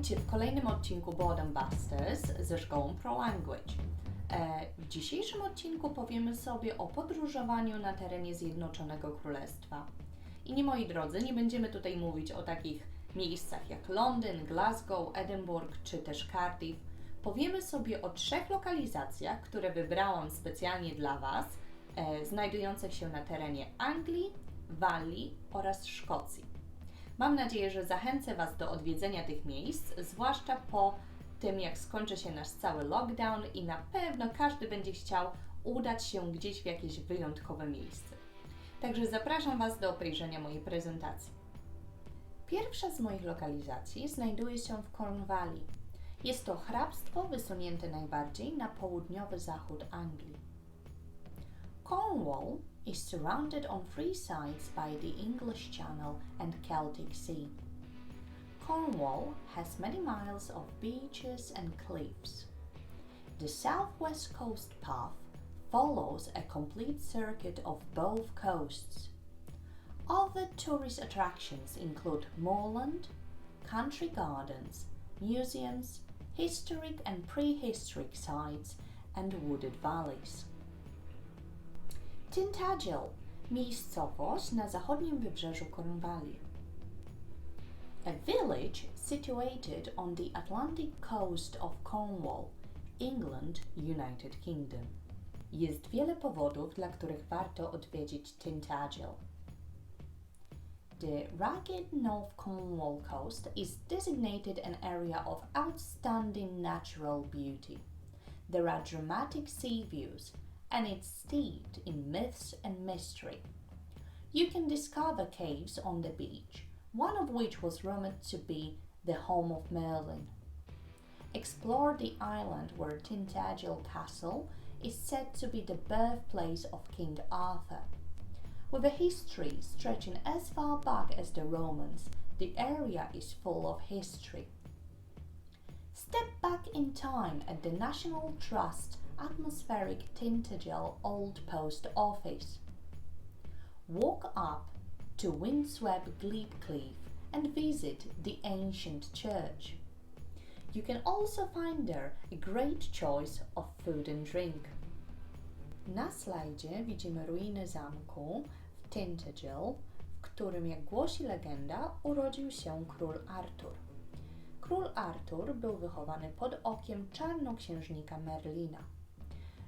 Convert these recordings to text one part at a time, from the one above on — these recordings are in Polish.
Witajcie w kolejnym odcinku Boredom Busters ze szkołą Pro Language. E, W dzisiejszym odcinku powiemy sobie o podróżowaniu na terenie Zjednoczonego Królestwa. I nie moi drodzy, nie będziemy tutaj mówić o takich miejscach jak Londyn, Glasgow, Edynburg czy też Cardiff. Powiemy sobie o trzech lokalizacjach, które wybrałam specjalnie dla Was, e, znajdujących się na terenie Anglii, Walii oraz Szkocji. Mam nadzieję, że zachęcę Was do odwiedzenia tych miejsc, zwłaszcza po tym, jak skończy się nasz cały lockdown i na pewno każdy będzie chciał udać się gdzieś w jakieś wyjątkowe miejsce. Także zapraszam Was do obejrzenia mojej prezentacji. Pierwsza z moich lokalizacji znajduje się w Cornwalli. Jest to hrabstwo wysunięte najbardziej na południowy zachód Anglii. Cornwall is surrounded on three sides by the English Channel and Celtic Sea. Cornwall has many miles of beaches and cliffs. The southwest coast path follows a complete circuit of both coasts. Other tourist attractions include moorland, country gardens, museums, historic and prehistoric sites, and wooded valleys. Tintagel, miejscowość na zachodnim wybrzeżu Cornwalli. A village situated on the Atlantic coast of Cornwall, England, United Kingdom. Jest wiele powodów, dla których warto odwiedzić Tintagel. The rugged North Cornwall coast is designated an area of outstanding natural beauty. There are dramatic sea views, and it's steeped in myths and mystery. You can discover caves on the beach, one of which was rumored to be the home of Merlin. Explore the island where Tintagel Castle is said to be the birthplace of King Arthur. With a history stretching as far back as the Romans, the area is full of history. Step back in time at the National Trust atmospheric Tintagel Old Post Office. Walk up to windswept Glebe Cliff and visit the ancient church. You can also find there a great choice of food and drink. Na slajdzie widzimy ruiny zamku w Tintagel, w którym, jak głosi legenda, urodził się król Artur. Król Artur był wychowany pod okiem czarnoksiężnika Merlina.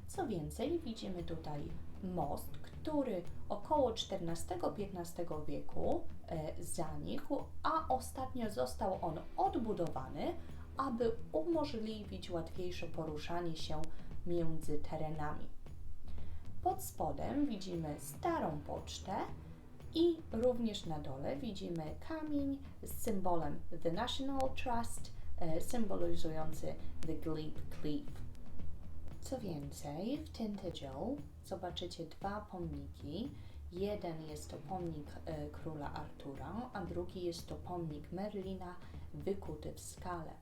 Co więcej, widzimy tutaj most, który około XIV-XV wieku e, zanikł, a ostatnio został on odbudowany, aby umożliwić łatwiejsze poruszanie się między terenami. Pod spodem widzimy starą pocztę i również na dole widzimy kamień z symbolem The National Trust, e, symbolizujący The Glebe Cliff. Co więcej, w Tintagel zobaczycie dwa pomniki. Jeden jest to pomnik e, króla Artura, a drugi jest to pomnik Merlina wykuty w skale.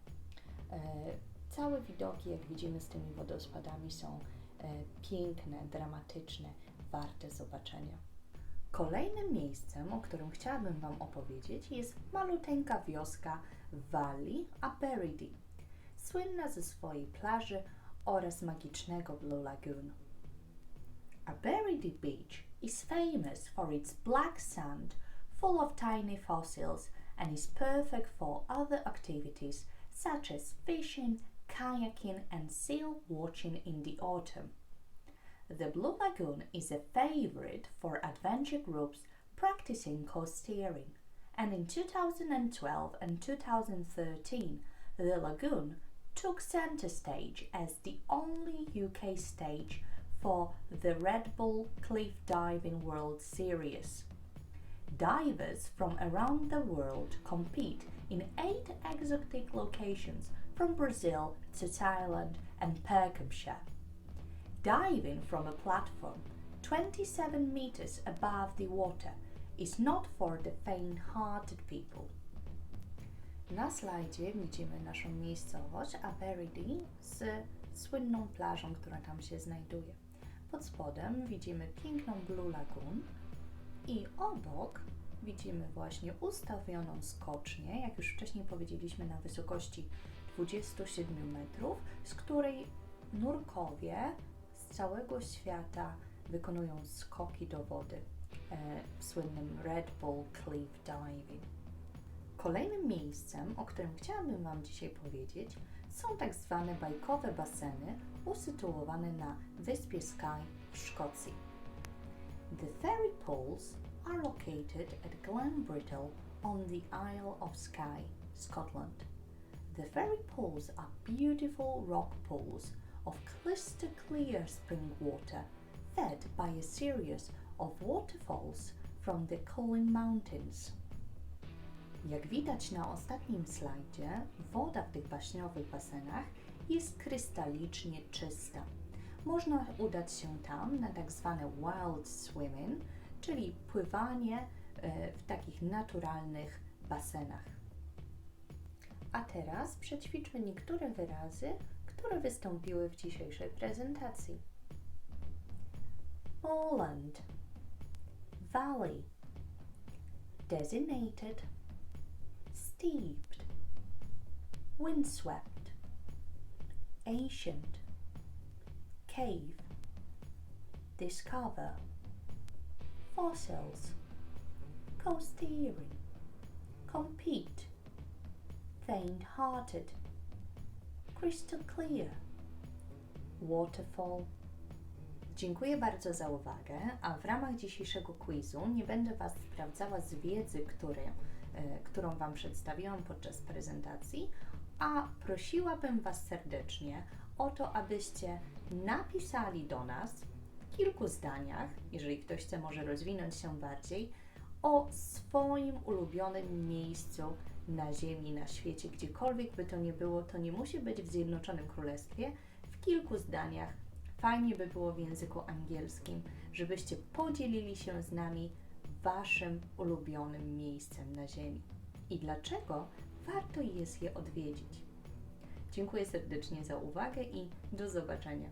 E, całe widoki, jak widzimy z tymi wodospadami, są e, piękne, dramatyczne, warte zobaczenia. Kolejnym miejscem, o którym chciałabym Wam opowiedzieć, jest maluteńka wioska Walii, Aberidi. Słynna ze swojej plaży oraz magicznego Blue Lagoon. Aberidi Beach is famous for its black sand full of tiny fossils and is perfect for other activities such as fishing, kayaking, and seal watching in the autumn. The Blue Lagoon is a favorite for adventure groups practicing coast steering, and in 2012 and 2013, the lagoon took center stage as the only UK stage for the Red Bull Cliff Diving World Series. Divers from around the world compete in eight exotic locations from Brazil to Thailand and Perkhamshire. Diving from a platform 27 meters above the water is not for the faint hearted people. Na slajdzie widzimy naszą miejscowość Aberidi z słynną plażą, która tam się znajduje. Pod spodem widzimy piękną Blue Lagoon i obok widzimy właśnie ustawioną skocznię, jak już wcześniej powiedzieliśmy, na wysokości 27 metrów, z której nurkowie z całego świata wykonują skoki do wody e, w słynnym Red Bull Cliff Diving. Kolejnym miejscem, o którym chciałabym Wam dzisiaj powiedzieć, są tak zwane bajkowe baseny usytuowane na wyspie Skye w Szkocji. The fairy pools are located at Glenbrittle on the Isle of Skye, Scotland. The fairy pools are beautiful rock pools of crystal clear spring water fed by a series of waterfalls from the Cullen Mountains. Jak widać na ostatnim slajdzie, woda w tych baśniowych basenach jest krystalicznie czysta. Można udać się tam na tak zwane wild swimming, czyli pływanie e, w takich naturalnych basenach. A teraz przećwiczmy niektóre wyrazy, które wystąpiły w dzisiejszej prezentacji. Moorland, valley, designated, steeped, windswept, ancient, cave, discover, fossils, coasteering, compete, faint hearted, crystal clear, waterfall. Dziękuję bardzo za uwagę, a w ramach dzisiejszego quizu nie będę Was sprawdzała z wiedzy, które, e, którą Wam przedstawiłam podczas prezentacji, a prosiłabym Was serdecznie o to, abyście napisali do nas w kilku zdaniach, jeżeli ktoś chce może rozwinąć się bardziej, o swoim ulubionym miejscu na Ziemi, na świecie, gdziekolwiek by to nie było, to nie musi być w Zjednoczonym Królestwie, w kilku zdaniach. Fajnie by było w języku angielskim, żebyście podzielili się z nami Waszym ulubionym miejscem na Ziemi i dlaczego warto jest je odwiedzić. Dziękuję serdecznie za uwagę i do zobaczenia.